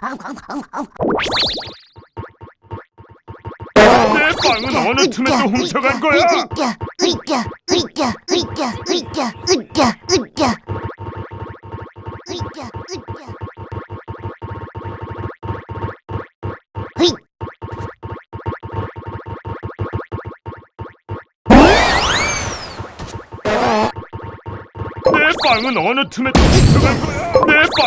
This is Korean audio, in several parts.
내 빵은 어느 틈에 또 훔쳐간 거야? 으쌰, 으쌰, 으쌰, 으쌰, 으쌰, 으쌰, 으쌰. 으쌰, 으쌰. 내 빵은 어느 틈에 또 훔쳐간 거야?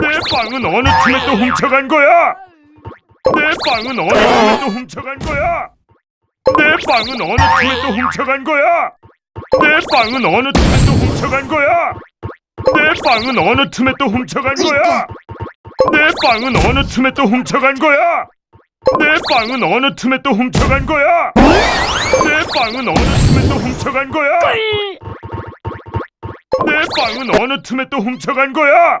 내 빵은 어느 틈에 또 훔쳐간 거야? 내 빵은 어느 틈에 또 훔쳐간 거야? 내 빵은 어느 틈에 또 훔쳐간 거야? 내 빵은 어느 틈에 또 훔쳐간 거야? 내 빵은 어느 틈에 또 훔쳐간 거야? 내 빵은 어느 틈에 또 훔쳐간 거야? 내 빵은 어느 틈에 또 훔쳐간 거야? 내 빵은 어느 틈에 또 훔쳐간 거야? 내 빵은 어느 틈에 또 훔쳐간 거야?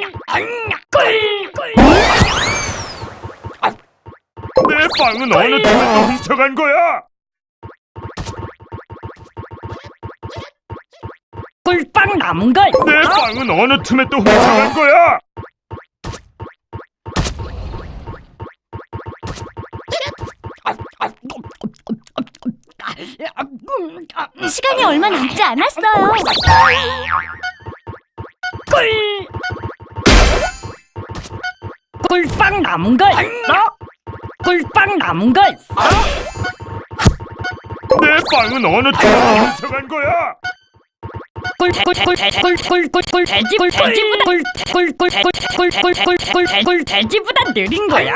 내 빵은 어느 어. 팀에 훔쳐간 거야? 꿀빵 남은 걸. 내 어? 빵은 어느 틈에 또 훔쳐간 어. 거야? 시간이 얼마 남지 않았어요. 꿀. 꿀빵 남은 거 있어? 꿀빵 남은 거 있어? 내 빵은 어느 때가 인정한 거야? 꿀꿀꿀꿀꿀꿀꿀꿀 돼지 꿀 돼지보다 꿀꿀꿀꿀꿀꿀꿀꿀꿀꿀 돼지보다 느린 거야?